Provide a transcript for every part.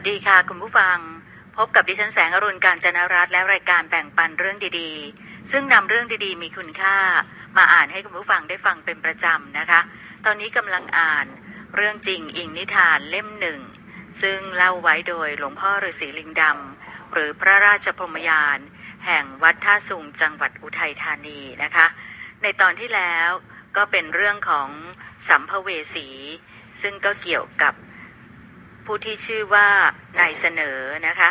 สวัสดีค่ะคุณผู้ฟัง พบกับดิฉันแสงอรุณการจนรัตน์และรายการแบ่งปันเรื่องดีๆ ซึ่งนำเรื่องดีๆ มีคุณค่า มาอ่านให้คุณผู้ฟังได้ฟังเป็นประจำนะคะ ตอนนี้กำลังอ่านเรื่องจริงอิงนิทานเล่มหนึ่ง ซึ่งเล่าไว้โดยหลวงพ่อฤาษีลิงดำหรือพระราชพรมยาน แห่งวัดท่าสุงจังหวัดอุทัยธานีนะคะ ในตอนที่แล้วก็เป็นเรื่องของสัมภเวสี ซึ่งก็เกี่ยวกับ ผู้ที่ชื่อว่านายเสนอนะคะ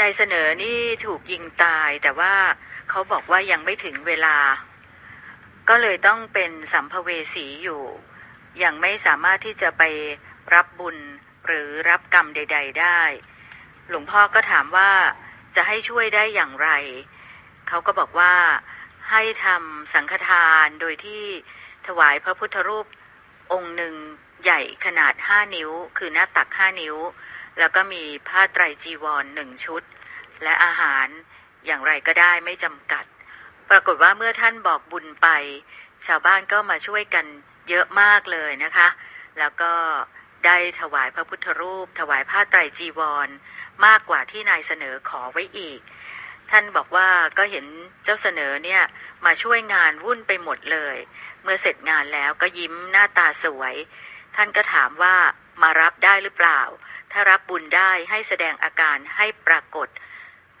นายเสนอนี่ถูกยิงตายแต่ว่าเขาบอกว่ายังไม่ถึงเวลา ก็เลยต้องเป็นสัมภเวสีอยู่ ยังไม่สามารถที่จะไปรับบุญหรือรับกรรมใด ๆ ได้ หลวงพ่อก็ถามว่าจะให้ช่วยได้อย่างไร เขาก็บอกว่าให้ทำสังฆทานโดยที่ถวายพระพุทธรูปองค์หนึ่ง ใหญ่ขนาด 5 นิ้ว คือหน้าตัก 5 นิ้ว แล้วก็มีผ้าไตรจีวรหนึ่งชุด และอาหารอย่างไรก็ได้ไม่จำกัด ปรากฏว่าเมื่อท่านบอกบุญไป ชาวบ้านก็มาช่วยกันเยอะมากเลยนะคะ แล้วก็ได้ถวายพระพุทธรูป ถวายผ้าไตรจีวร มากกว่าที่นายเสนอขอไว้อีก ท่านบอกว่าก็เห็นเจ้าเสนอเนี่ยมาช่วยงานวุ่นไปหมดเลย เมื่อเสร็จงานแล้วก็ยิ้มหน้าตาสวย ท่านก็ถามว่ามารับได้หรือเปล่า ถ้ารับบุญได้ให้แสดงอาการให้ปรากฏ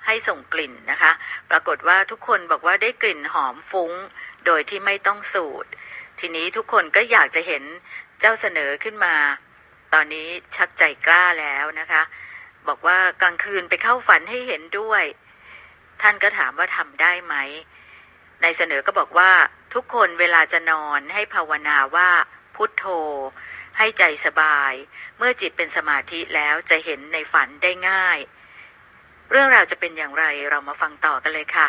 ให้ส่งกลิ่นนะคะ ปรากฏว่าทุกคนบอกว่าได้กลิ่นหอมฟุ้ง โดยที่ไม่ต้องสูด ทีนี้ทุกคนก็อยากจะเห็นเจ้าเสนอขึ้นมา ตอนนี้ชักใจกล้าแล้วนะคะ บอกว่ากลางคืนไปเข้าฝันให้เห็นด้วย ท่านก็ถามว่าทำได้ไหม นายเสนอก็บอกว่าทุกคนเวลาจะนอนให้ภาวนาว่าพุทโธ ให้ใจสบาย เมื่อจิตเป็นสมาธิแล้วจะเห็นในฝันได้ง่าย เรื่องราวจะเป็นอย่างไรเรามาฟังต่อกันเลยค่ะ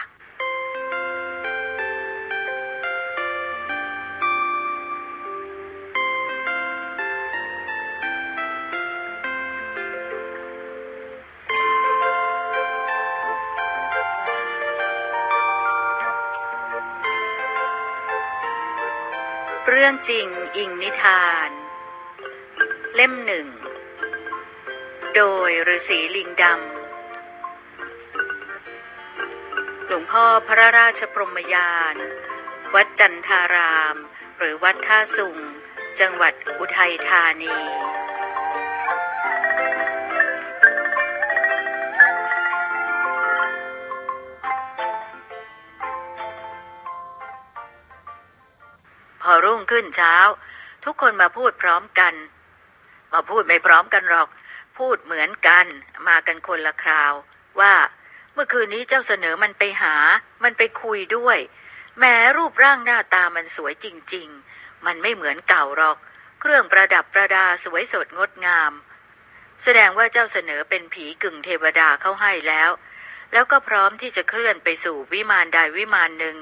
เรื่องจริงอิงนิทาน เล่มหนึ่ง โดยฤาษีลิงดำ หลวงพ่อพระราชพรมยาน วัดจันทาราม หรือวัดท่าสุง จังหวัดอุทัยธานีพอรุ่งขึ้นเช้า ทุกคนมาพูดพร้อมกัน มาพูดไม่พร้อมกันหรอก พูดเหมือนกันมากันคนละคราว ว่าเมื่อคืนนี้เจ้าเสนอมันไปหา มันไปคุยด้วย แม้รูปร่างหน้าตามันสวยจริง ๆ มันไม่เหมือนเก่าหรอก เครื่องประดับประดาสวยสดงดงาม แสดงว่าเจ้าเสนอเป็นผีกึ่งเทวดาเข้าให้แล้ว แล้วก็พร้อมที่จะเคลื่อนไปสู่วิมานใดวิมานหนึ่ง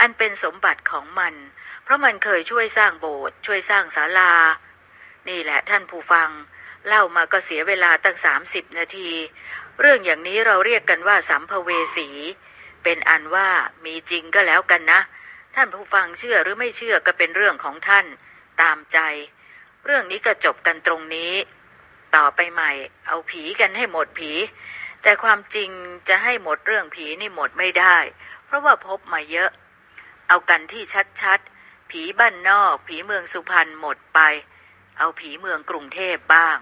อันเป็นสมบัติของมัน เพราะมันเคยช่วยสร้างโบสถ์ช่วยสร้างศาลา นี่แหละท่านผู้ฟัง เล่ามาก็เสียเวลาตั้งสามสิบนาที เรื่องอย่างนี้เราเรียกกันว่าสัมภเวสี เป็นอันว่ามีจริงก็แล้วกันนะ ท่านผู้ฟังเชื่อหรือไม่เชื่อก็เป็นเรื่องของท่านตามใจ เรื่องนี้ก็จบกันตรงนี้ ต่อไปใหม่ เอาผีกันให้หมดผี แต่ความจริงจะให้หมดเรื่องผีนี่หมดไม่ได้ เพราะว่าพบมาเยอะ เอากันที่ชัดๆ ผีบ้านนอก ผีเมืองสุพรรณหมดไป เอาผีเมืองกรุงเทพบ้าง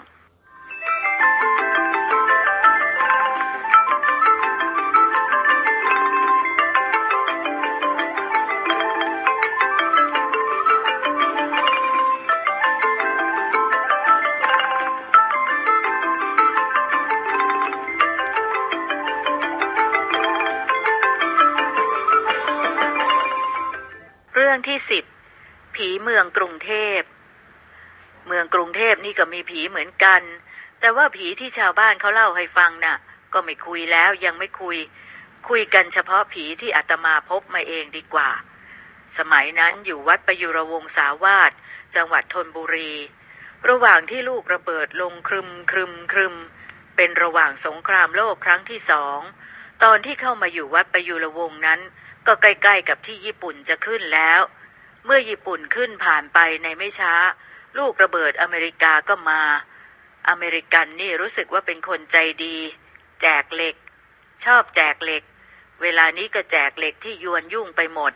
เรื่องที่สิบผีเมืองกรุงเทพ เมืองกรุงเทพนี่ก็มีผีเหมือนกัน แต่ว่าผีที่ชาวบ้านเขาเล่าให้ฟังน่ะ ก็ไม่คุยแล้วยังไม่คุย คุยกันเฉพาะผีที่อาตมาพบมาเองดีกว่า สมัยนั้นอยู่วัดประยุรวงศาวาสจังหวัดธนบุรี ระหว่างที่ลูกระเบิดลงครึมครึมครึมเป็นระหว่างสงครามโลกครั้งที่สองตอนที่เข้ามาอยู่วัดประยุรวงนั้น ก็ใกล้ๆกับที่ญี่ปุ่นจะขึ้นแล้ว เมื่อญี่ปุ่นขึ้นผ่านไปในไม่ช้า ลูกระเบิดอเมริกาก็มา อเมริกันนี่รู้สึกว่าเป็นคนใจดี แจกเหล็ก ชอบแจกเหล็ก เวลานี้ก็แจกเหล็กที่ยวนยุ่งไปหมด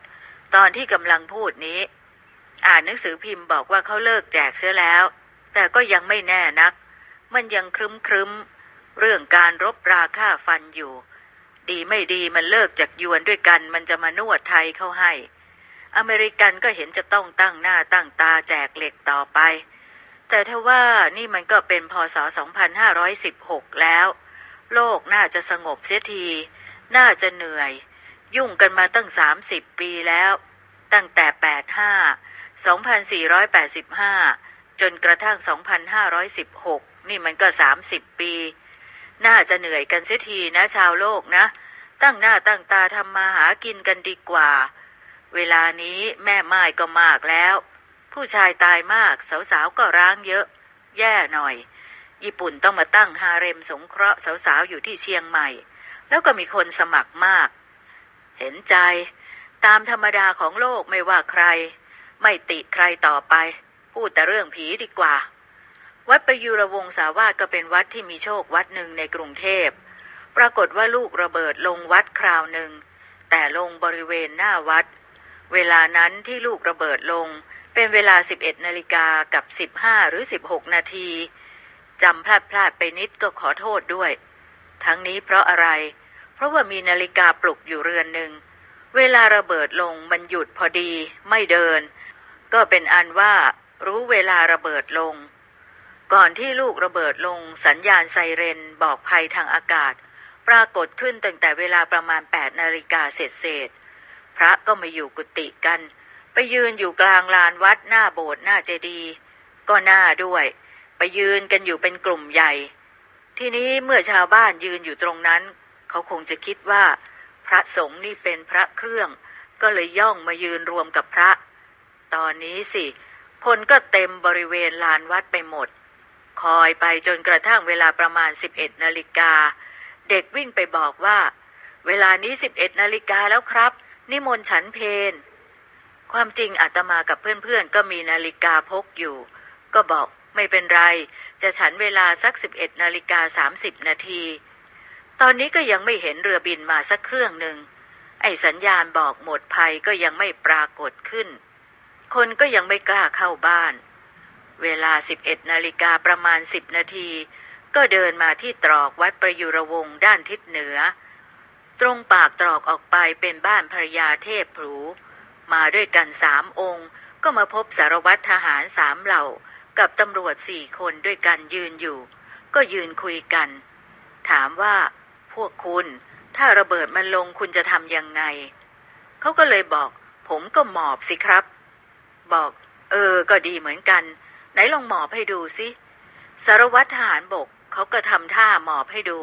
ตอนที่กำลังพูดนี้ อ่านหนังสือพิมพ์บอกว่าเขาเลิกแจกเสียแล้ว แต่ก็ยังไม่แน่นัก มันยังครึ้มครึ้มเรื่องการรบราค่าฟันอยู่ ดีไม่ดีมันเลิกจากยวนด้วยกัน มันจะมานวดไทยเข้าให้ อเมริกันก็เห็นจะต้องตั้งหน้าตั้งตาแจกเหล็กต่อไป แต่ถ้าว่านี่มันก็เป็นพศ 2516 แล้ว โลกน่าจะสงบเสียที น่าจะเหนื่อย ยุ่งกันมาตั้ง 30 ปีแล้ว ตั้งแต่ 85 2485 จนกระทั่ง 2516 นี่มันก็ 30 ปี น่าจะเหนื่อยกันเสียทีนะชาวโลกนะ ตั้งหน้าตั้งตาทำมาหากินกันดีกว่า เวลานี้แม่ไม้ก็มากแล้ว ผู้ชายตายมากสาวๆก็ร้างเยอะ แย่หน่อย ญี่ปุ่นต้องมาตั้งฮาเร็มสงเคราะห์สาวๆอยู่ที่เชียงใหม่ แล้วก็มีคนสมัครมาก เห็นใจ ตามธรรมดาของโลกไม่ว่าใคร ไม่ติใครต่อไป พูดแต่เรื่องผีดีกว่า วัดประยุรวงศาวาสก็เป็นวัดที่มีโชควัดหนึ่งในกรุงเทพปรากฏว่าลูกระเบิดลงวัดคราวหนึ่งแต่ลงบริเวณหน้าวัด เวลานั้นที่ลูกระเบิดลง เป็นเวลา 11นาฬิกากับ 15 หรือ 16 นาทีจำพลาดพลาดไปนิดก็ขอโทษด้วย ทั้งนี้เพราะอะไร เพราะว่ามีนาฬิกาปลุกอยู่เรือนหนึ่ง เวลาระเบิดลงมันหยุดพอดีไม่เดิน ก็เป็นอันว่ารู้เวลาระเบิดลง ก่อนที่ลูกระเบิดลงสัญญาณไซเรนบอกภัยทางอากาศ ปรากฏขึ้นตั้งแต่เวลาประมาณ 8 นาฬิกาเศษเศษ พระก็มาอยู่กุฏิกัน ไปยืนอยู่กลางลานวัดหน้าโบสถ์หน้าเจดีย์ก็หน้าด้วย ไปยืนกันอยู่เป็นกลุ่มใหญ่ ทีนี้เมื่อชาวบ้านยืนอยู่ตรงนั้น เขาคงจะคิดว่า พระสงฆ์นี่เป็นพระเครื่อง ก็เลยย่องมายืนรวมกับพระ ตอนนี้สิ คนก็เต็มบริเวณลานวัดไปหมด คอยไปจนกระทั่งเวลาประมาณ 11นาฬิกาเด็กวิ่งไปบอกว่า เวลานี้ 11นาฬิกาแล้วครับ นิมนต์ฉันเพนความจริงอาตมากับเพื่อนๆ ก็มีนาฬิกาพกอยู่ ก็บอกไม่เป็นไร จะฉันเวลาสัก11นาฬิกา30นาที ตอนนี้ก็ยังไม่เห็นเรือบินมาสักเครื่องหนึ่ง ไอ้สัญญาณบอกหมดภัยก็ยังไม่ปรากฏขึ้น คนก็ยังไม่กล้าเข้าบ้าน เวลา11นาฬิกาประมาณ10นาที ก็เดินมาที่ตรอกวัดประยุรวงศ์ด้านทิศเหนือ ตรงปากตรอกออกไปเป็นบ้านภรยาเทพผูมาด้วยกันสามองค์ ก็มาพบสารวัตรทหารสามเหล่า กับตำรวจสี่คนด้วยกันยืนอยู่ ก็ยืนคุยกัน ถามว่า พวกคุณ ถ้าระเบิดมันลงคุณจะทำยังไง เขาก็เลยบอก ผมก็หมอบสิครับ บอก เออ ก็ดีเหมือนกัน ไหนลองหมอบให้ดูสิสารวัตรทหารบกเขาก็ทำท่าหมอบให้ดู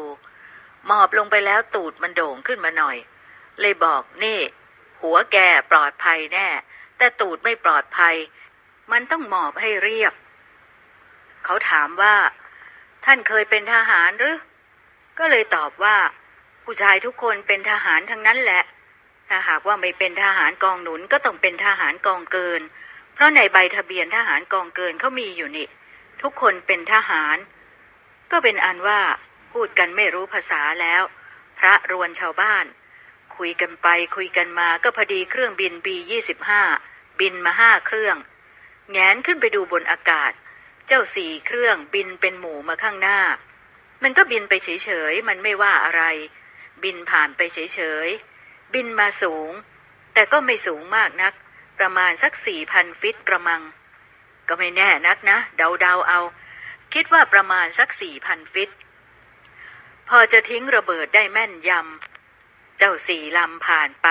หมอบลงไปแล้วตูดมันโด่งขึ้นมาหน่อย เลยบอกนี่ หัวแกปลอดภัยแน่ แต่ตูดไม่ปลอดภัย มันต้องหมอบให้เรียบ เขาถามว่า ท่านเคยเป็นทหารหรือ ก็เลยตอบว่า ผู้ชายทุกคนเป็นทหารทั้งนั้นแหละ ถ้าหากว่าไม่เป็นทหารกองหนุนก็ต้องเป็นทหารกองเกิน เพราะในใบทะเบียนทหารกองเกินเขามีอยู่นี่ ทุกคนเป็นทหาร ก็เป็นอันว่า พูดกันไม่รู้ภาษาแล้ว พระรวนชาวบ้าน คุยกันไปคุยกันมาก็พอดีเครื่องบินปียี่สิบห้าบินมาห้าเครื่อง แงนขึ้นไปดูบนอากาศ เจ้าสี่เครื่องบินเป็นหมู่มาข้างหน้า มันก็บินไปเฉยๆ มันไม่ว่าอะไร บินผ่านไปเฉยๆ บินมาสูง แต่ก็ไม่สูงมากนัก ประมาณสักสี่พันฟิตประมัง ก็ไม่แน่นักนะ เดาๆเอา คิดว่าประมาณสักสี่พันฟิต พอจะทิ้งระเบิดได้แม่นยำ เจ้าสี่ลำผ่านไป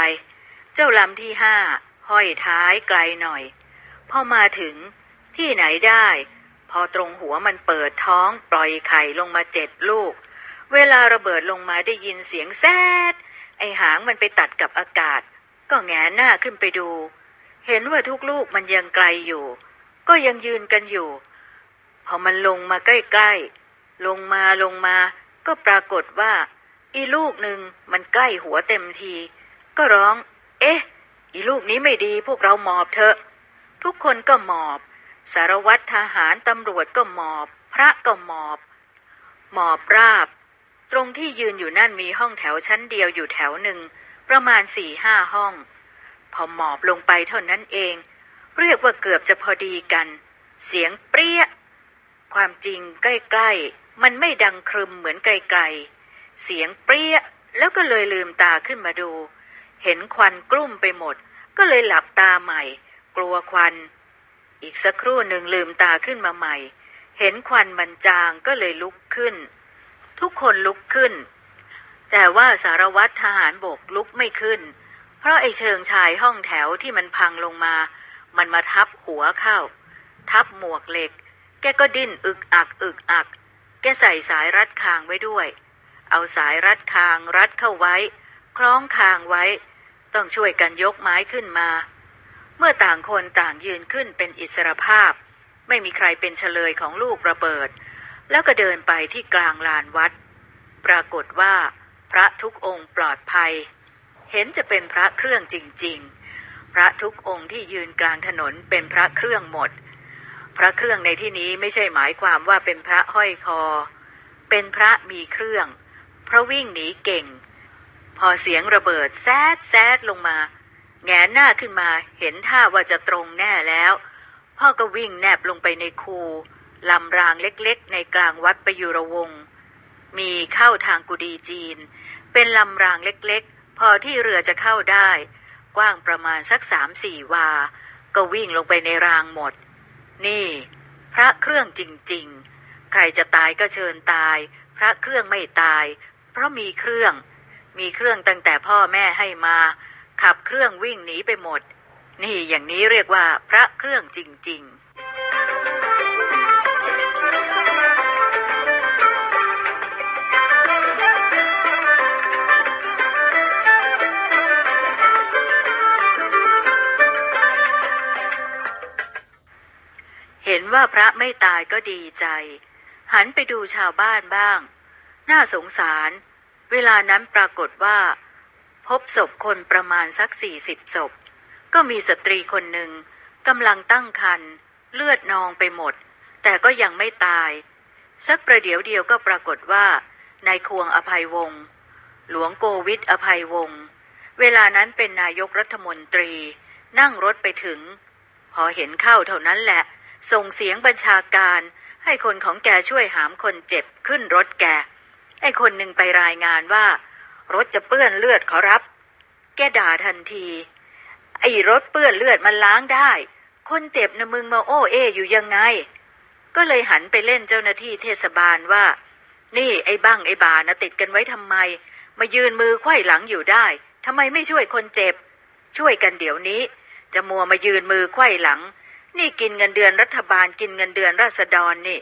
เจ้าลำที่ห้าห้อยท้ายไกลหน่อย พอมาถึงที่ไหนได้ พอตรงหัวมันเปิดท้องปล่อยไข่ลงมาเจ็ดลูก เวลาระเบิดลงมาได้ยินเสียงแซด ไอหางมันไปตัดกับอากาศ ก็แงนหน้าขึ้นไปดู เห็นว่าทุกลูกมันยังไกลอยู่ ก็ยังยืนกันอยู่ พอมันลงมาใกล้ๆ ลงมาลงมา ก็ปรากฏว่า อีลูกหนึ่งมันใกล้หัวเต็มที ก็ร้อง เอ๊ะ อีลูกนี้ไม่ดีพวกเราหมอบเถอะ ทุกคนก็หมอบ สารวัตรทหารตำรวจก็หมอบ พระก็หมอบ หมอบราบ ตรงที่ยืนอยู่นั่นมีห้องแถวชั้นเดียวอยู่แถวหนึ่ง ประมาณสี่ห้าห้อง พอหมอบลงไปเท่านั้นเอง เรียกว่าเกือบจะพอดีกัน เสียงเปรี้ย ความจริงใกล้ๆ มันไม่ดังครึมเหมือนไกลๆ เสียงเปรี้ยแล้วก็เลยลืมตาขึ้นมาดู เห็นควันกลุ่มไปหมด ก็เลยหลับตาใหม่ กลัวควัน อีกสักครู่หนึ่งลืมตาขึ้นมาใหม่ เห็นควันมันจางก็เลยลุกขึ้น ทุกคนลุกขึ้น แต่ว่าสารวัตรทหารบกลุกไม่ขึ้น เพราะไอเชิงชายห้องแถวที่มันพังลงมา มันมาทับหัวเข้า ทับหมวกเหล็ก แกก็ดิ้นอึกอักอึกอัก แกใส่สายรัดคางไว้ด้วย เอาสายรัดคางรัดเข้าไว้ คล้องคางไว้ ต้องช่วยกันยกไม้ขึ้นมา เมื่อต่างคนต่างยืนขึ้นเป็นอิสรภาพ ไม่มีใครเป็นเฉลยของลูกระเบิด แล้วก็เดินไปที่กลางลานวัด ปรากฏว่า พระทุกองค์ปลอดภัย เห็นจะเป็นพระเครื่องจริง ๆ พระทุกองค์ที่ยืนกลางถนนเป็นพระเครื่องหมด พระเครื่องในที่นี้ไม่ใช่หมายความว่าเป็นพระห้อยคอ เป็นพระมีเครื่อง เพราะวิ่งหนีเก่ง พอเสียงระเบิดแซดแซดลงมา แงนหน้าขึ้นมาเห็นท่าว่าจะตรงแน่แล้ว พ่อก็วิ่งแนบลงไปในคูลำรางเล็กๆ ในกลางวัดประยุรวง มีเข้าทางกุดีจีน เป็นลำรางเล็กๆ พอที่เรือจะเข้าได้ กว้างประมาณสักสามสี่วา ก็วิ่งลงไปในรางหมด นี่ พระเครื่องจริง ๆ ใครจะตายก็เชิญตาย พระเครื่องไม่ตาย เพราะมีเครื่อง มีเครื่องตั้งแต่พ่อแม่ให้มา ขับเครื่องวิ่งหนีไปหมด นี่อย่างนี้เรียกว่าพระเครื่องจริง ๆ ห็นว่าพระไม่ตายก็ดีใจ หันไปดูชาวบ้านบ้าง น่าสงสาร เวลานั้นปรากฏว่า พบศพคนประมาณสักสี่สิบศพ ก็มีสตรีคนหนึ่งกำลังตั้งครรภ์เลือดนองไปหมด แต่ก็ยังไม่ตาย สักประเดี๋ยวเดียวก็ปรากฏว่านายควงอภัยวงศ์หลวงโกวิทอภัยวงศ์เวลานั้นเป็นนายกรัฐมนตรี นั่งรถไปถึง พอเห็นเข้าเท่านั้นแหละ ส่งเสียงบัญชาการ ให้คนของแกช่วยหามคนเจ็บขึ้นรถแก ไอ้คนหนึ่งไปรายงานว่า รถจะเปื้อนเลือดขอรับ แกด่าทันที ไอ้รถเปื้อนเลือดมันล้างได้ คนเจ็บนะมึงมาโอ้เออยู่ยังไง ก็เลยหันไปเล่นเจ้าหน้าที่เทศบาลว่า นี่ไอ้บ้างไอ้บานะติดกันไว้ทำไม มายืนมือไขว้หลังอยู่ได้ทำไมไม่ช่วยคนเจ็บ ช่วยกันเดี๋ยวนี้ จะมัวมายืนมือไขว้หลัง นี่กินเงินเดือนรัฐบาลกินเงินเดือนราษฎรนี่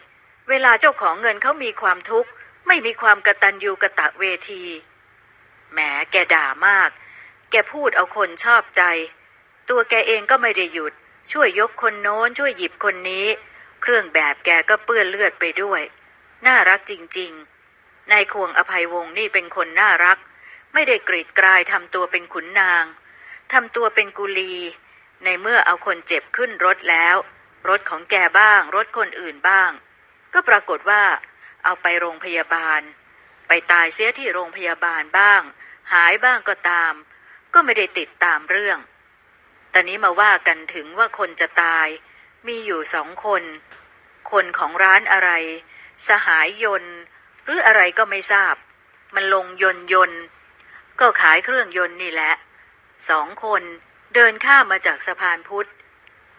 เวลาเจ้าของเงินเขามีความทุกข์ ไม่มีความกระตัญญูกระตะเวที แหมแกด่ามาก แกพูดเอาคนชอบใจ ตัวแกเองก็ไม่ได้หยุด ช่วยยกคนโน้นช่วยหยิบคนนี้ เครื่องแบบแกก็เปื้อนเลือดไปด้วย น่ารักจริงๆ นายควงอภัยวงศ์นี่เป็นคนน่ารัก ไม่ได้กรีดกรายทำตัวเป็นขุนนางทำตัวเป็นกุลี ในเมื่อเอาคนเจ็บขึ้นรถแล้ว รถของแกบ้าง รถคนอื่นบ้าง ก็ปรากฏว่า เอาไปโรงพยาบาล ไปตายเสียที่โรงพยาบาลบ้าง หายบ้างก็ตาม ก็ไม่ได้ติดตามเรื่อง ตอนนี้มาว่ากันถึงว่าคนจะตาย มีอยู่สองคน คนของร้านอะไร สหายยนต์หรืออะไรก็ไม่ทราบ มันลงยนยนต์ก็ขายเครื่องยนต์นี่แหละสองคน เดินข้ามมาจากสะพานพุทธ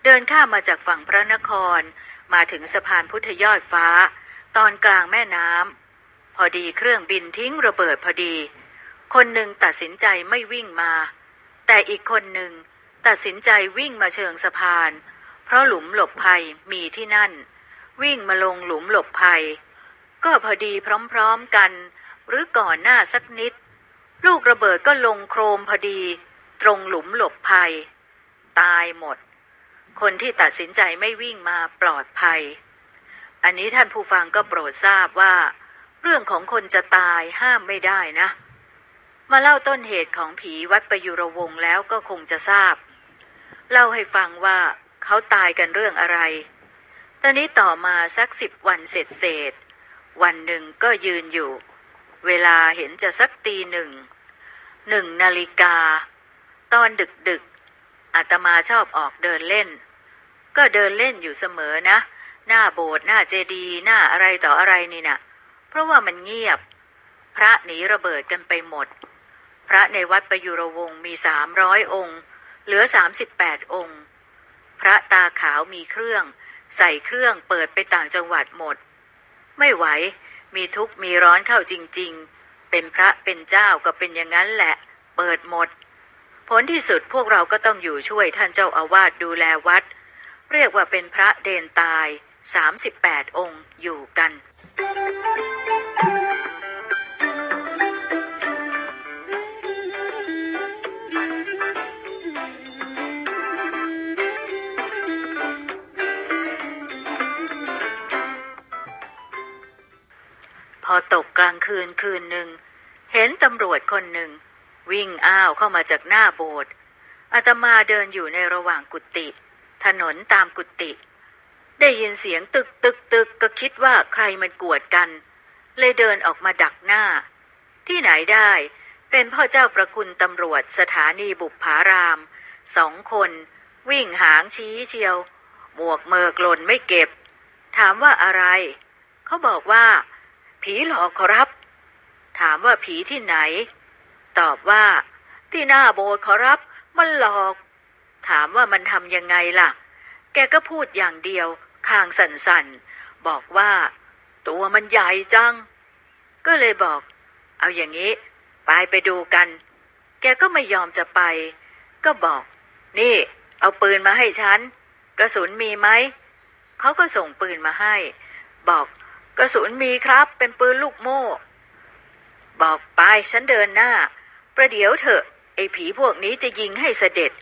เดินข้ามมาจากฝั่งพระนคร มาถึงสะพานพุทธยอดฟ้า ตอนกลางแม่น้ำพอดีเครื่องบินทิ้งระเบิดพอดี คนหนึ่งตัดสินใจไม่วิ่งมา แต่อีกคนหนึ่งตัดสินใจวิ่งมาเชิงสะพาน เพราะหลุมหลบภัยมีที่นั่น วิ่งมาลงหลุมหลบภัย ก็พอดีพร้อมๆกัน หรือก่อนหน้าสักนิด ลูกระเบิดก็ลงโครมพอดี ตรงหลุมหลบภัย ตายหมด คนที่ตัดสินใจไม่วิ่งมาปลอดภัย อันนี้ท่านผู้ฟังก็โปรดทราบว่า เรื่องของคนจะตายห้ามไม่ได้นะ มาเล่าต้นเหตุของผีวัดประยุรวงแล้วก็คงจะทราบ เล่าให้ฟังว่าเขาตายกันเรื่องอะไร ตอนนี้ต่อมาสักสิบวันเสร็จเสร็จวันหนึ่งก็ยืนอยู่ เวลาเห็นจะสักตีหนึ่งหนึ่งนาฬิกา ตอนดึกดึกๆอาตมาชอบออกเดินเล่น ก็เดินเล่นอยู่เสมอนะ หน้าโบสถ์หน้าเจดีย์หน้าอะไรต่ออะไรนี่นะเพราะว่ามันเงียบ พระหนีระเบิดกันไปหมด พระในวัดประยุรวงศ์มีสามร้อยองค์ เหลือสามสิบแปดองค์ พระตาขาวมีเครื่อง ใส่เครื่องเปิดไปต่างจังหวัดหมด ไม่ไหว มีทุกข์มีร้อนเข้าจริง ๆ เป็นพระเป็นเจ้าก็เป็นอย่างนั้นแหละ เปิดหมด ผลที่สุดพวกเราก็ต้องอยู่ช่วยท่านเจ้าอาวาสดูแลวัด เรียกว่าเป็นพระเดนตาย 38 องค์อยู่กัน พอตกกลางคืนคืนหนึ่ง เห็นตำรวจคนหนึ่ง วิ่งอ้าวเข้ามาจากหน้าโบสถ์อาตมาเดินอยู่ในระหว่างกุฏิถนนตามกุฏิได้ยินเสียงตึกตึกตึกก็คิดว่าใครมันกวดกัน เลยเดินออกมาดักหน้า ที่ไหนได้เป็นพ่อเจ้าประคุณตำรวจสถานีบุพาราม สองคน วิ่งหางชี้เชียว หมวกเมอกหล่นไม่เก็บ ถามว่าอะไร เขาบอกว่า ผีหลอกขอรับ ถามว่าผีที่ไหน ตอบว่า ที่หน้าโบสถ์ขอรับ มันหลอก ถามว่ามันทำยังไงล่ะ แกก็พูดอย่างเดียวคางสั่นๆ บอกว่า ตัวมันใหญ่จัง ก็เลยบอก เอาอย่างนี้ ไปไปดูกัน แกก็ไม่ยอมจะไป ก็บอก นี่ เอาปืนมาให้ฉัน กระสุนมีไหม เขาก็ส่งปืนมาให้ บอกกระสุนมีครับ เป็นปืนลูกโม่ บอกไปฉันเดินหน้า ประเดี๋ยวเถอะ ไอ้ผีพวกนี้จะยิงให้เสด็จ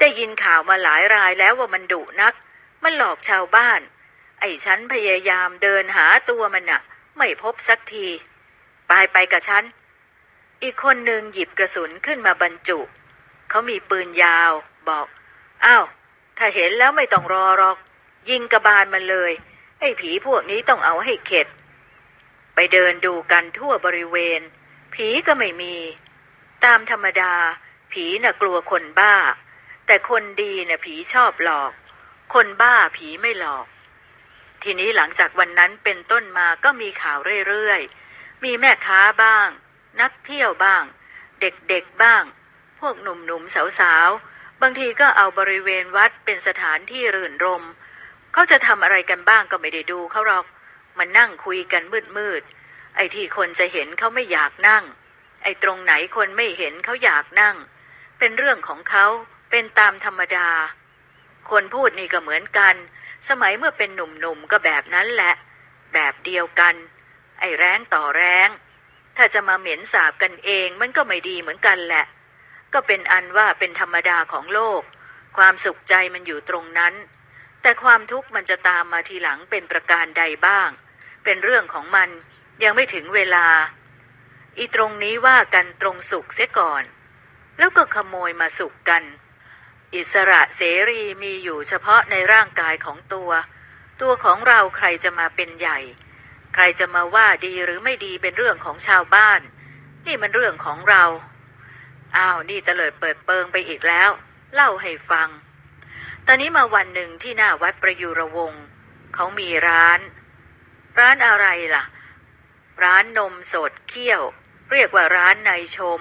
ได้ยินข่าวมาหลายรายแล้วว่ามันดุนัก มันหลอกชาวบ้าน ไอ้ฉันพยายามเดินหาตัวมันน่ะ ไม่พบสักที ไปไปกับฉัน อีกคนหนึ่งหยิบกระสุนขึ้นมาบรรจุ เขามีปืนยาวบอก อ้าว ถ้าเห็นแล้วไม่ต้องรอหรอก ยิงกระบาลมันเลย ไอ้ผีพวกนี้ต้องเอาให้เข็ด ไปเดินดูกันทั่วบริเวณ ผีก็ไม่มี ตามธรรมดา ผีน่ะกลัวคนบ้า แต่คนดีน่ะผีชอบหลอก คนบ้าผีไม่หลอก ทีนี้หลังจากวันนั้นเป็นต้นมาก็มีข่าวเรื่อยๆ มีแม่ค้าบ้าง นักเที่ยวบ้าง เด็กๆบ้าง พวกหนุ่มๆสาวๆ บางทีก็เอาบริเวณวัดเป็นสถานที่รื่นรม เขาจะทำอะไรกันบ้างก็ไม่ได้ดูเขาหรอก มันนั่งคุยกันมืดๆ ไอ้ที่คนจะเห็นเขาไม่อยากนั่ง ไอ้ตรงไหนคนไม่เห็นเขาอยากนั่ง เป็นเรื่องของเขาเป็นตามธรรมดา คนพูดนี่ก็เหมือนกัน สมัยเมื่อเป็นหนุ่มๆก็แบบนั้นแหละ แบบเดียวกัน ไอ้แรงต่อแรง ถ้าจะมาเหม็นสาบกันเองมันก็ไม่ดีเหมือนกันแหละ ก็เป็นอันว่าเป็นธรรมดาของโลก ความสุขใจมันอยู่ตรงนั้น แต่ความทุกข์มันจะตามมาทีหลังเป็นประการใดบ้าง เป็นเรื่องของมันยังไม่ถึงเวลา อีตรงนี้ว่ากันตรงสุขเสียก่อน แล้วก็ขโมยมาสุขกัน อิสระเสรีมีอยู่เฉพาะในร่างกายของตัว ตัวของเราใครจะมาเป็นใหญ่ ใครจะมาว่าดีหรือไม่ดีเป็นเรื่องของชาวบ้าน นี่มันเรื่องของเรา อ้าวนี่เตลิดเปิดเปิงไปอีกแล้ว เล่าให้ฟัง ตอนนี้มาวันหนึ่งที่หน้าวัดประยุรวงศ์เขามีร้าน ร้านอะไรล่ะ ร้านนมสดเคี่ยว เรียกว่าร้านในชม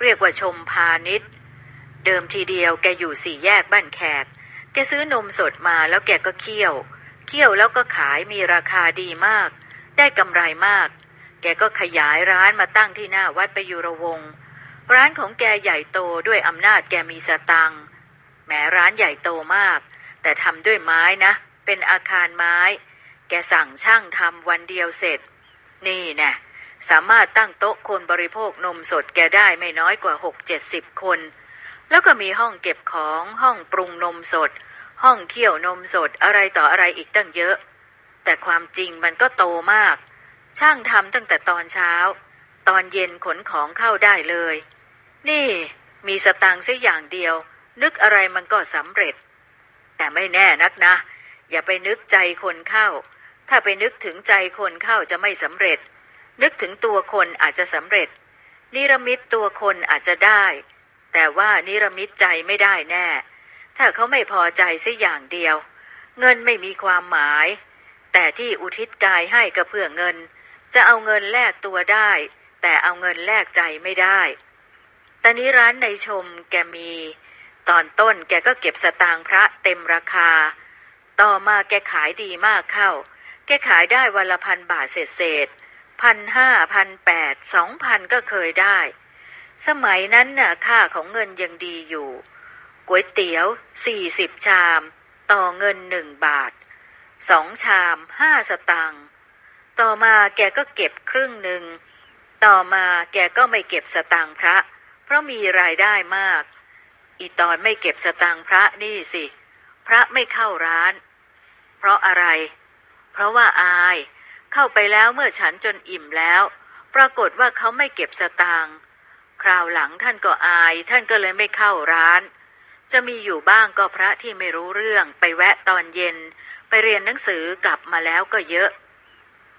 เรียกว่าชมพาณิชย์ เดิมทีเดียวแกอยู่สี่แยกบ้านแขก แกซื้อนมสดมาแล้วแกก็เคี่ยว เคี่ยวแล้วก็ขายมีราคาดีมาก ได้กำไรมาก แกก็ขยายร้านมาตั้งที่หน้าวัดประยุรวงศ์ร้านของแกใหญ่โตด้วยอำนาจแกมีสตังแหมร้านใหญ่โตมาก แต่ทำด้วยไม้นะ เป็นอาคารไม้ แกสั่งช่างทำวันเดียวเสร็จ นี่แน่ สามารถตั้งโต๊ะคนบริโภคนมสดแกได้ไม่น้อยกว่าหกเจ็ดสิบคน แล้วก็มีห้องเก็บของห้องปรุงนมสด ห้องเคี่ยวนมสดอะไรต่ออะไรอีกตั้งเยอะ แต่ความจริงมันก็โตมาก ช่างทำตั้งแต่ตอนเช้าตตอนเย็นขนของเข้าได้เลย นี่มีสตางค์เสียอย่างเดียว นึกอะไรมันก็สำเร็จ แต่ไม่แน่นักนะ อย่าไปนึกใจคนเข้า ถ้าไปนึกถึงใจคนเข้าจะไม่สำเร็จ นึกถึงตัวคนอาจจะสำเร็จ นิรมิตตัวคนอาจจะได้ แต่ว่านิรมิตใจไม่ได้แน่ ถ้าเขาไม่พอใจสียอย่างเดียว เงินไม่มีความหมาย แต่ที่อุทิศกายให้ก็เพื่อเงิน จะเอาเงินแลกตัวได้ แต่เอาเงินแลกใจไม่ได้ต่นี้ร้านในชมแกมี ตอนต้นแกก็เก็บสตางค์พระเต็มราคา ต่อมาแกขายดีมากเข้า แกขายได้วันละพันบาทเศษ พันห้าพันแปดสองพันก็เคยได้ สมัยนั้นน่ะค่าของเงินยังดีอยู่ก๋วยเตี๋ยวสี่สิบชาม ต่อเงินหนึ่งบาทสองชามห้าสตังค์ต่อมาแกก็เก็บครึ่งหนึ่ง ต่อมาแกก็ไม่เก็บสตางค์พระ เพราะมีรายได้มาก อีตอนไม่เก็บสตางค์พระนี่สิ พระไม่เข้าร้าน เพราะอะไร เพราะว่าอาย เข้าไปแล้วเมื่อฉันจนอิ่มแล้ว ปรากฏว่าเขาไม่เก็บสตางค์คราวหลังท่านก็อาย ท่านก็เลยไม่เข้าร้าน จะมีอยู่บ้างก็พระที่ไม่รู้เรื่อง ไปแวะตอนเย็น ไปเรียนหนังสือกลับมาแล้วก็เยอะ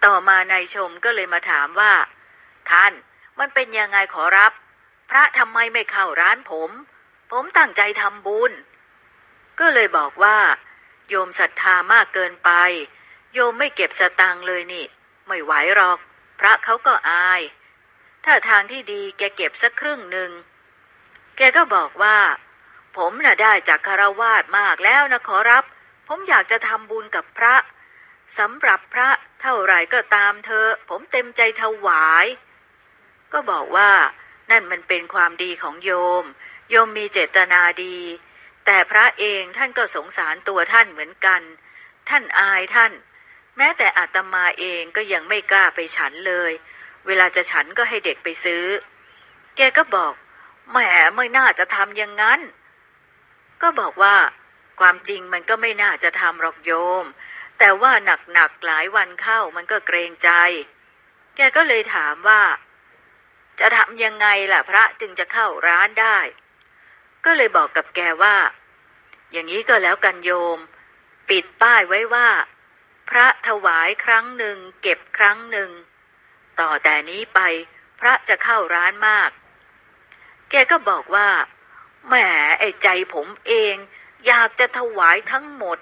ต่อมานายชมก็เลยมาถามว่า ท่านมันเป็นยังไงขอรับ พระทำไมไม่เข้าร้านผม ผมตั้งใจทำบุญ ก็เลยบอกว่า โยมศรัทธามากเกินไป โยมไม่เก็บสตางค์เลยนี่ ไม่ไหวหรอก พระเขาก็อาย ถ้าทางที่ดีแกเก็บสักครึ่งหนึ่ง แกก็บอกว่า ผมน่ะได้จากคารวาสมากแล้วนะขอรับ ผมอยากจะทำบุญกับพระสำหรับพระเท่าไหร่ก็ตามเธอ ผมเต็มใจถวาย ก็บอกว่านั่นมันเป็นความดีของโยม โยมมีเจตนาดี แต่พระเองท่านก็สงสารตัวท่านเหมือนกัน ท่านอายท่าน แม้แต่อาตมาเองก็ยังไม่กล้าไปฉันเลย เวลาจะฉันก็ให้เด็กไปซื้อ แกก็บอกแหมไม่น่าจะทำอย่างนั้น ก็บอกว่า ความจริงมันก็ไม่น่าจะทำหรอกโยม แต่ว่าหนักๆหลายวันเข้ามันก็เกรงใจ แกก็เลยถามว่า จะทำยังไงล่ะพระจึงจะเข้าร้านได้ ก็เลยบอกกับแกว่า อย่างนี้ก็แล้วกันโยม ปิดป้ายไว้ว่า พระถวายครั้งหนึ่งเก็บครั้งหนึ่ง ต่อแต่นี้ไปพระจะเข้าร้านมาก แกก็บอกว่าแหมไอ้ใจผมเอง อยากจะถวายทั้งหมด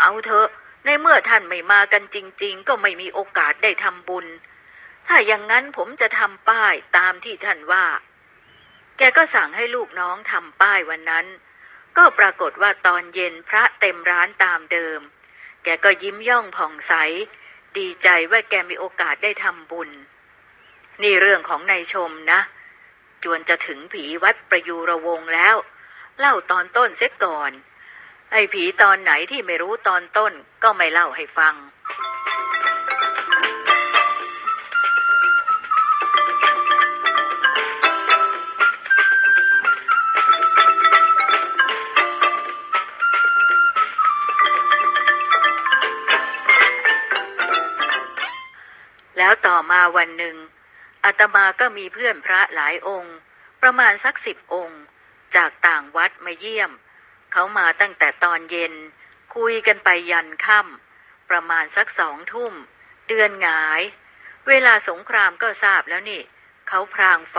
เอาเถอะ ในเมื่อท่านไม่มากันจริง ๆ ก็ไม่มีโอกาสได้ทำบุญ ถ้าอย่างนั้นผมจะทำป้ายตามที่ท่านว่า แกก็สั่งให้ลูกน้องทำป้ายวันนั้น ก็ปรากฏว่าตอนเย็นพระเต็มร้านตามเดิม แกก็ยิ้มย่องผ่องใส ดีใจว่าแกมีโอกาสได้ทำบุญ นี่เรื่องของนายชมนะ จวนจะถึงผีวัดประยูระวงแล้ว เล่าตอนต้นเสียก่อน ไอ้ผีตอนไหนที่ไม่รู้ตอนต้นก็ไม่เล่าให้ฟัง แล้วต่อมาวันหนึ่งอาตมาก็มีเพื่อนพระหลายองค์ ประมาณสักสิบองค์ จากต่างวัดมาเยี่ยม เขามาตั้งแต่ตอนเย็น คุยกันไปยันค่ำประมาณสักสองทุ่ม เดือนหงาย เวลาสงครามก็ทราบแล้วนี่ เขาพรางไฟ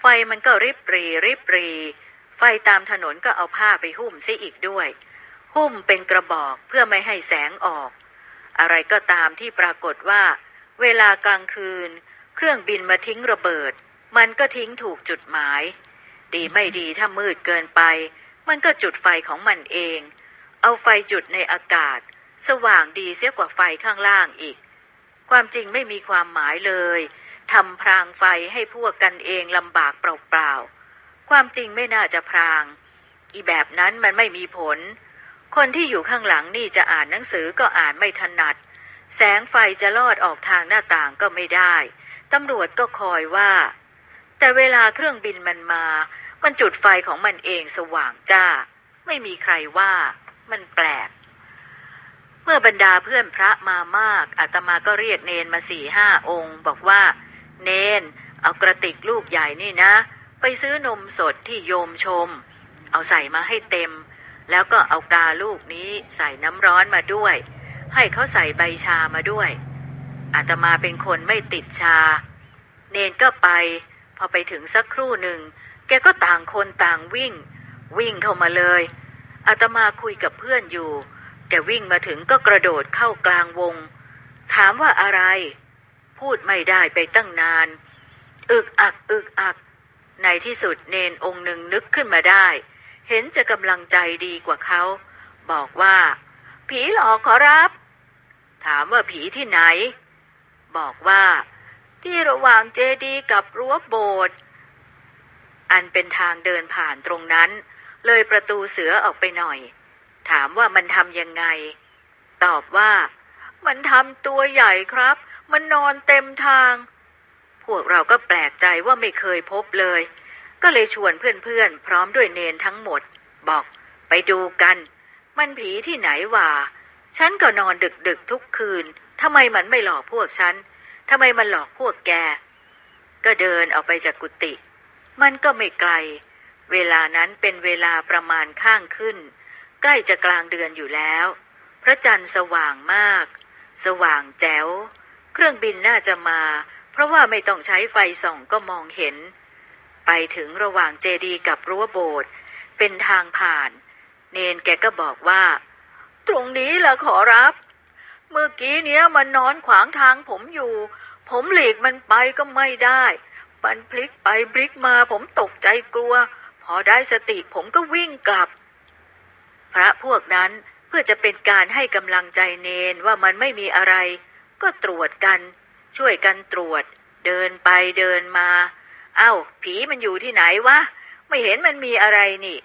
ไฟมันก็ริบรีริบรี ไฟตามถนนก็เอาผ้าไปหุ้มซิอีกด้วย หุ้มเป็นกระบอกเพื่อไม่ให้แสงออก อะไรก็ตามที่ปรากฏว่า เวลากลางคืน เครื่องบินมาทิ้งระเบิด มันก็ทิ้งถูกจุดหมาย ดีไม่ดีถ้ามืดเกินไป มันก็จุดไฟของมันเอง เอาไฟจุดในอากาศ สว่างดีเสียกว่าไฟข้างล่างอีก ความจริงไม่มีความหมายเลยทำพรางไฟให้พวกกันเองลำบากเปล่าๆ ความจริงไม่น่าจะพราง อีแบบนั้นมันไม่มีผล คนที่อยู่ข้างหลังนี่จะอ่านหนังสือก็อ่านไม่ถนัด แสงไฟจะลอดออกทางหน้าต่างก็ไม่ได้ ตำรวจก็คอยว่า แต่เวลาเครื่องบินมันมา มันจุดไฟของมันเองสว่างจ้า ไม่มีใครว่า มันแปลก เมื่อบรรดาเพื่อนพระมามากอาตมาก็เรียกเนนมาสี่ห้าองค์ บอกว่า เนน เอากระติกลูกใหญ่นี่นะ ไปซื้อนมสดที่โยมชม เอาใส่มาให้เต็ม แล้วก็เอากาลูกนี้ใส่น้ำร้อนมาด้วย ให้เขาใส่ใบชามาด้วย อาตมาเป็นคนไม่ติดชา เนนก็ไป พอไปถึงสักครู่หนึ่ง แกก็ต่างคนต่างวิ่ง วิ่งเข้ามาเลย อาตมาคุยกับเพื่อนอยู่ แกวิ่งมาถึงก็กระโดดเข้ากลางวง ถามว่าอะไร พูดไม่ได้ไปตั้งนาน อึกอักอึกอัก ในที่สุดเนนองค์หนึ่งนึกขึ้นมาได้ เห็นจะกำลังใจดีกว่าเขา บอกว่า ผีหลอกขอรับ ถามว่าผีที่ไหน บอกว่า ที่ระหว่างเจดีย์กับรั้วโบสถ์อันเป็นทางเดินผ่านตรงนั้น เลยประตูเสือออกไปหน่อย ถามว่ามันทำยังไง ตอบว่า มันทำตัวใหญ่ครับ มันนอนเต็มทาง พวกเราก็แปลกใจว่าไม่เคยพบเลย ก็เลยชวนเพื่อนๆ พร้อมด้วยเนนทั้งหมด บอกไปดูกัน มันผีที่ไหนวะ ฉันก็นอนดึกๆทุกคืนทำไมมันไม่หลอกพวกฉันทำไมมันหลอกพวกแก ก็เดินออกไปจากกุฏิมันก็ไม่ไกล เวลานั้นเป็นเวลาประมาณข้างขึ้น ใกล้จะกลางเดือนอยู่แล้ว พระจันทร์สว่างมาก สว่างแจ๋ว เครื่องบินน่าจะมา เพราะว่าไม่ต้องใช้ไฟส่องก็มองเห็น ไปถึงระหว่างเจดีย์กับรั้วโบสถ์เป็นทางผ่าน เนนแกก็บอกว่า ตรงนี้ล่ะขอรับ เมื่อกี้เนี้ยมันนอนขวางทางผมอยู่ ผมหลีกมันไปก็ไม่ได้ มันพลิกไปพลิกมาผมตกใจกลัว พอได้สติผมก็วิ่งกลับ พระพวกนั้นเพื่อจะเป็นการให้กำลังใจเนนว่ามันไม่มีอะไร ก็ตรวจกัน ช่วยกันตรวจ เดินไปเดินมาเอ้า ผีมันอยู่ที่ไหนวะ ไม่เห็นมันมีอะไรนี่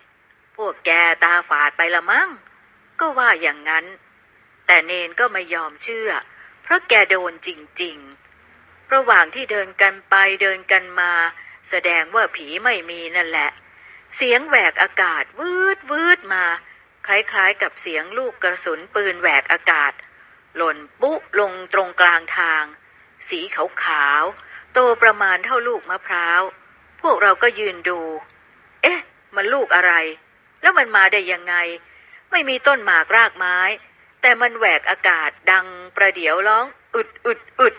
พวกแกตาฝาดไปละมั้ง ก็ว่าอย่างนั้น แต่เนนก็ไม่ยอมเชื่อ เพราะแกโดนจริงๆ ระหว่างที่เดินกันไปเดินกันมา แสดงว่าผีไม่มีนั่นแหละ เสียงแหวกอากาศวืดวืดมา คล้ายๆกับเสียงลูกกระสุนปืนแหวกอากาศ หล่นปุ๊ลงตรงกลางทาง สีขาวๆโตประมาณเท่าลูกมะพร้าว พวกเราก็ยืนดู เอ๊ะ มันลูกอะไร แล้วมันมาได้ยังไง ไม่มีต้นหมากรากไม้ แต่มันแหวกอากาศดังประเดี๋ยวร้องอึดอึดอึด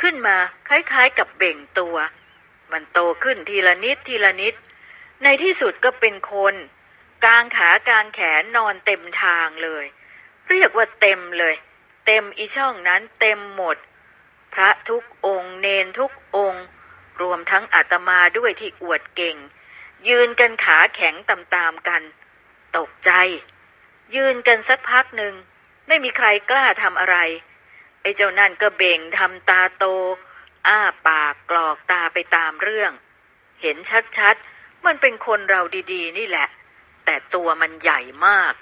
ขึ้นมาคล้ายๆกับเบ่งตัว มันโตขึ้นทีละนิดทีละนิด ในที่สุดก็เป็นคนกลางขากลางแขนนอนเต็มทางเลย เรียกว่าเต็มเลย เต็มอีช่องนั้นเต็มหมด พระทุกองค์เนนทุกองค์ รวมทั้งอาตมาด้วยที่อวดเก่ง ยืนกันขาแข็งตามๆกัน ตกใจ ยืนกันสักพักหนึ่ง ไม่มีใครกล้าทำอะไร ไอ้เจ้านั่นก็เบ่งทำตาโต อ้าปากกรอกตาไปตามเรื่อง เห็นชัดๆ มันเป็นคนเราดีๆ นี่แหละ แต่ตัวมันใหญ่มาก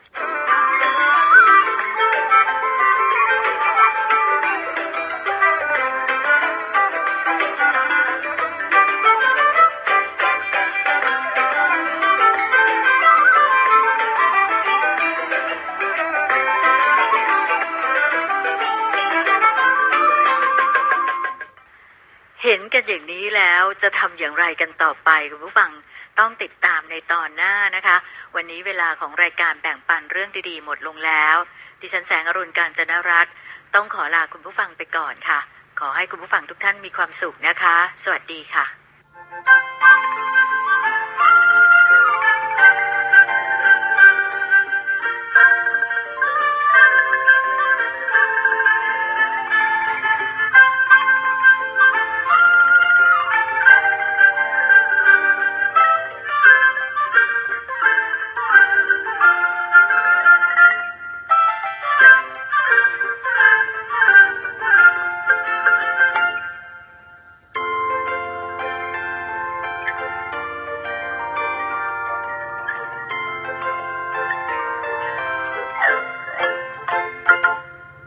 ห็นกันอย่างนี้แล้วจะทำอย่างไรกันต่อไปคุณผู้ฟังต้องติดตามในตอนหน้านะคะ วันนี้เวลาของรายการแบ่งปันเรื่องดีๆ หมดลงแล้ว ดิฉันแสงอรุณการจนรัตน์ต้องขอลาคุณผู้ฟังไปก่อนค่ะ ขอให้คุณผู้ฟังทุกท่านมีความสุขนะคะ สวัสดีค่ะ